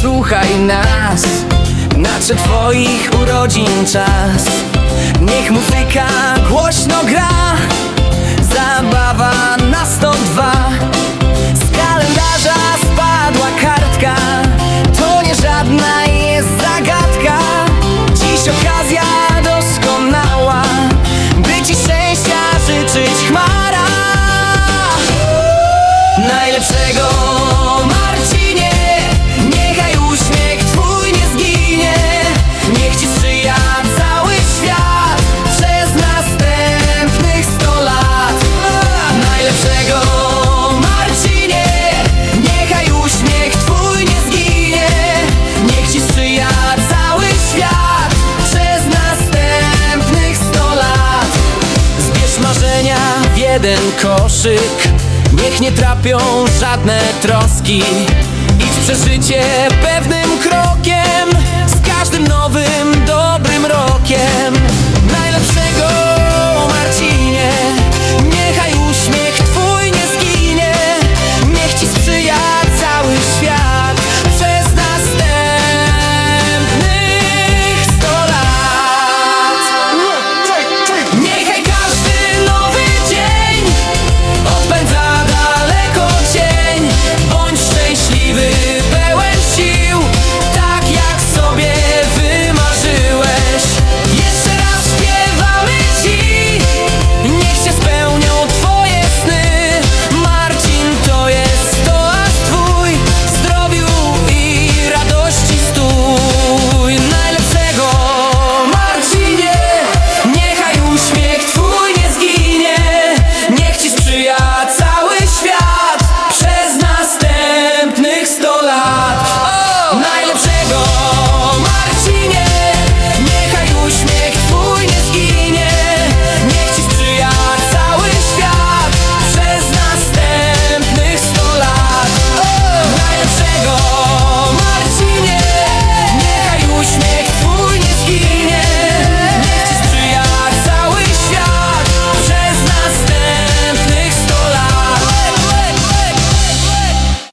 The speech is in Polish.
słuchaj nas. Nadszedł twoich urodzin czas. Niech muzyka głośno gra. Zabawa na 102 Z kalendarza spadła kartka. To nie żadna jest zagadka. Dziś okazja doskonała By ci szczęścia życzyć chmara. Najlepszego jeden koszyk. Niech nie trapią żadne troski. Idź przeżycie pewnym